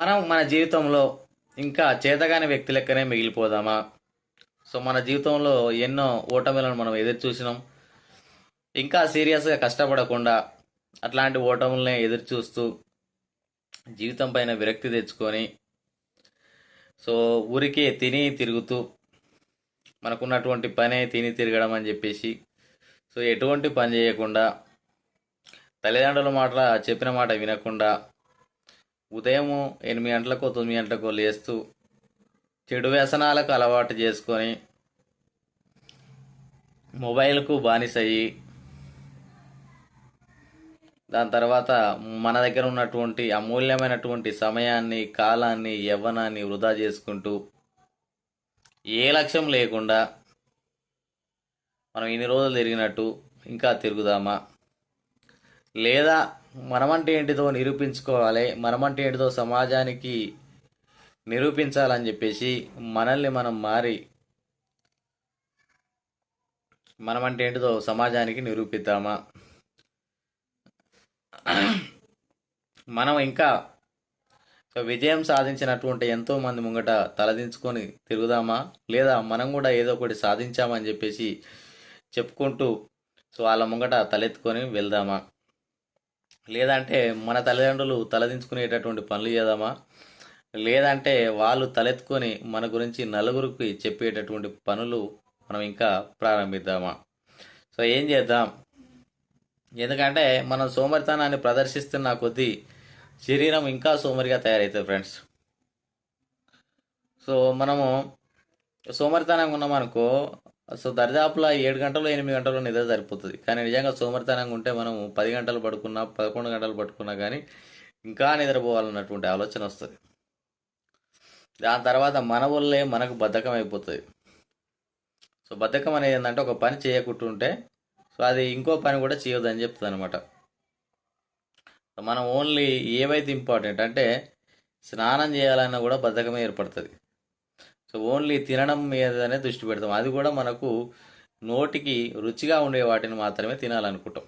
మనం మన జీవితంలో ఇంకా చేతగాని వ్యక్తి లెక్కనే మిగిలిపోదామా? సో మన జీవితంలో ఎన్నో ఓటమిలను మనం ఎదురు చూసినాం ఇంకా సీరియస్గా కష్టపడకుండా అట్లాంటి ఓటములనే ఎదురు చూస్తూ జీవితం పైన విరక్తి తెచ్చుకొని సో ఊరికే తిని తిరుగుతూ మనకున్నటువంటి పనే తిని తిరగడం అని చెప్పేసి సో ఎటువంటి పని చేయకుండా తల్లిదండ్రుల మాట చెప్పిన మాట వినకుండా ఉదయం ఎనిమిది గంటలకు తొమ్మిది గంటలకు లేస్తూ చెడు వ్యసనాలకు అలవాటు చేసుకొని మొబైల్కు బానిసయ్యి దాని తర్వాత మన దగ్గర ఉన్నటువంటి అమూల్యమైనటువంటి సమయాన్ని కాలాన్ని యవ్వనాన్ని వృధా చేసుకుంటూ ఏ లక్ష్యం లేకుండా మనం ఇన్ని రోజులు తిరిగినట్టు ఇంకా తిరుగుదామా? లేదా మనమంటే ఏంటిదో నిరూపించుకోవాలి మనమంటే ఏంటిదో సమాజానికి నిరూపించాలని చెప్పేసి మనల్ని మనం మారి మనమంటే ఏంటిదో సమాజానికి నిరూపిద్దామా? మనం ఇంకా విజయం సాధించినటువంటి ఎంతోమంది ముంగట తలదించుకొని తిరుగుదామా? లేదా మనం కూడా ఏదో ఒకటి సాధించామని చెప్పేసి చెప్పుకుంటూ సో వాళ్ళ ముంగట తలెత్తుకొని వెళ్దామా? లేదంటే మన తల్లిదండ్రులు తలదించుకునేటటువంటి పనులు చేద్దామా? లేదంటే వాళ్ళు తలెత్తుకొని మన గురించి నలుగురికి చెప్పేటటువంటి పనులు మనం ఇంకా ప్రారంభిద్దామా? సో ఏం చేద్దాం? ఎందుకంటే మనం సోమరితనాన్ని ప్రదర్శిస్తున్న కొద్దీ శరీరం ఇంకా సోమరిగా తయారవుతుంది ఫ్రెండ్స్. సో మనము సోమరితనంగా ఉన్నామనుకో సో దరిదాపులా ఏడు గంటలు ఎనిమిది గంటలు నిద్ర సరిపోతుంది. కానీ నిజంగా సోమరితనంగా ఉంటే మనం పది గంటలు పడుకున్నా పదకొండు గంటలు పడుకున్నా కానీ ఇంకా నిద్రపోవాలన్నటువంటి ఆలోచన వస్తుంది. దాని తర్వాత మన వల్లే మనకు బద్ధకం అయిపోతుంది. సో బద్ధకం అనేది ఏంటంటే ఒక పని చేయకుంటుంటే సో అది ఇంకో పని కూడా చేయొద్దని చెప్తుంది అనమాట మనం ఓన్లీ ఏవైతే ఇంపార్టెంట్ అంటే స్నానం చేయాలన్నా కూడా బద్ధకమే ఏర్పడుతుంది. సో ఓన్లీ తినడం మీదనే దృష్టి పెడతాం. అది కూడా మనకు నోటికి రుచిగా ఉండే వాటిని మాత్రమే తినాలనుకుంటాం.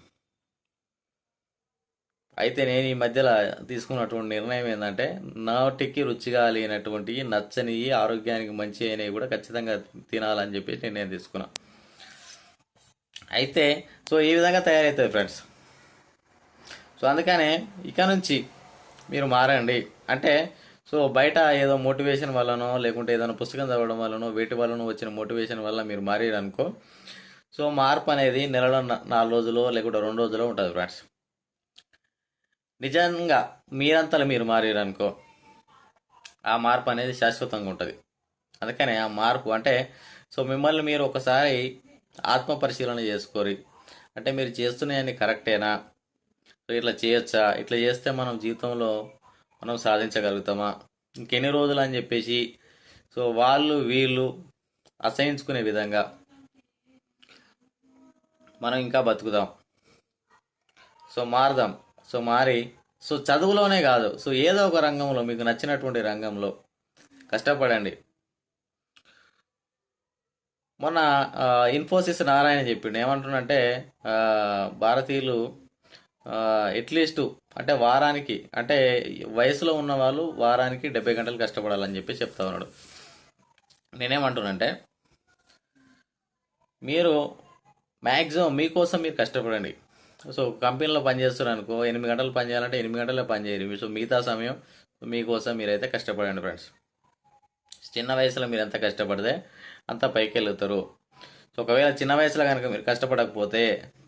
అయితే నేను ఈ మధ్యలో తీసుకున్నటువంటి నిర్ణయం ఏంటంటే నోటికి రుచిగా లేనటువంటి నచ్చని ఆరోగ్యానికి మంచి అయినవి కూడా ఖచ్చితంగా తినాలని చెప్పి నిర్ణయం తీసుకున్నా. అయితే సో ఈ విధంగా తయారవుతుంది ఫ్రెండ్స్. సో అందుకనే ఇక నుంచి మీరు మారండి. అంటే సో బయట ఏదో మోటివేషన్ వల్లనో లేకుంటే ఏదైనా పుస్తకం చదవడం వల్లనో వేటి వల్లనో వచ్చిన మోటివేషన్ వల్ల మీరు మారారనుకో సో మార్పు అనేది నెలలో నాలుగు రోజులు లేకుంటే రెండు రోజులు ఉంటుంది ఫ్రెండ్స్. నిజంగా మీరంతలో మీరు మారారనుకో ఆ మార్పు అనేది శాశ్వతంగా ఉంటుంది. అందుకనే ఆ మార్పు అంటే సో మిమ్మల్ని మీరు ఒకసారి ఆత్మ పరిశీలన చేసుకోరి. అంటే మీరు చేస్తున్నాయని కరెక్టేనా? సో ఇట్లా చేయొచ్చా? ఇట్లా చేస్తే మనం జీవితంలో మనం సాధించగలుగుతామా? ఇంకెన్ని రోజులు అని చెప్పేసి సో వాళ్ళు వీళ్ళు అసహించుకునే విధంగా మనం ఇంకా బతుకుదాం. సో మారదాం. సో మారి సో చదువులోనే కాదు సో ఏదో ఒక రంగంలో మీకు నచ్చినటువంటి రంగంలో కష్టపడండి. మొన్న ఇన్ఫోసిస్ నారాయణ చెప్పిండు. ఏమంటున్నంటే భారతీయులు అట్లీస్ట్ అంటే వారానికి అంటే వయసులో ఉన్న వాళ్ళు వారానికి డెబ్బై గంటలు కష్టపడాలని చెప్పి చెప్తా ఉన్నాడు. నేనేమంటున్నానంటే మీరు మ్యాక్సిమం మీకోసం మీరు కష్టపడండి. సో కంపెనీలో పనిచేస్తున్నారు అనుకో ఎనిమిది గంటలు పని చేయాలంటే ఎనిమిది గంటలే పని చేయరు సో మిగతా సమయం మీకోసం మీరైతే కష్టపడండి ఫ్రెండ్స్. చిన్న వయసులో మీరు ఎంత కష్టపడితే అంత పైకి వెళ్తారు సో ఒకవేళ చిన్న వయసులో కనుక మీరు కష్టపడకపోతే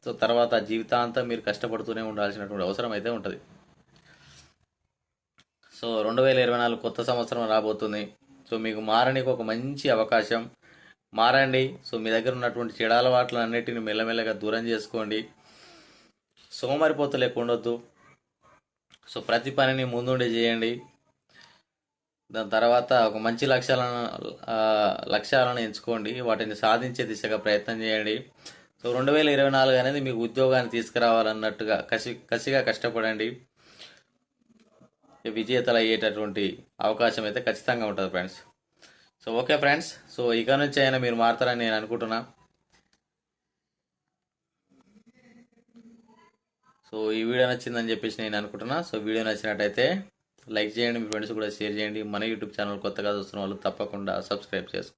సో తర్వాత జీవితాంతం మీరు కష్టపడుతూనే ఉండాల్సినటువంటి అవసరం అయితే ఉంటుంది. సో రెండు వేల ఇరవై నాలుగు కొత్త సంవత్సరం రాబోతుంది. సో మీకు మారడానికి ఒక మంచి అవకాశం. మారండి. సో మీ దగ్గర ఉన్నటువంటి చెడు అలవాట్లను అన్నిటిని మెల్లమెల్లగా దూరం చేసుకోండి. సోమరిపోత లేకుండొద్దు సో ప్రతి పనిని ముందుండి చేయండి. దాని తర్వాత ఒక మంచి లక్ష్యాలను లక్ష్యాలను ఎంచుకోండి. వాటిని సాధించే దిశగా ప్రయత్నం చేయండి. సో రెండు వేల ఇరవై నాలుగు అనేది మీకు ఉద్యోగాన్ని తీసుకురావాలన్నట్టుగా కసి కసిగా కష్టపడండి. విజేతలు అయ్యేటటువంటి అవకాశం అయితే ఖచ్చితంగా ఉంటుంది friends. So okay friends. So ఇక నుంచి అయినా మీరు మారుతారని నేను అనుకుంటున్నా. సో ఈ వీడియో నచ్చిందని చెప్పేసి నేను అనుకుంటున్నా. సో వీడియో నచ్చినట్టయితే లైక్ చేయండి మీ ఫ్రెండ్స్ కూడా షేర్ చేయండి. మన యూట్యూబ్ ఛానల్ కొత్తగా చూస్తున్న వాళ్ళు తప్పకుండా సబ్స్క్రైబ్ చేసుకోండి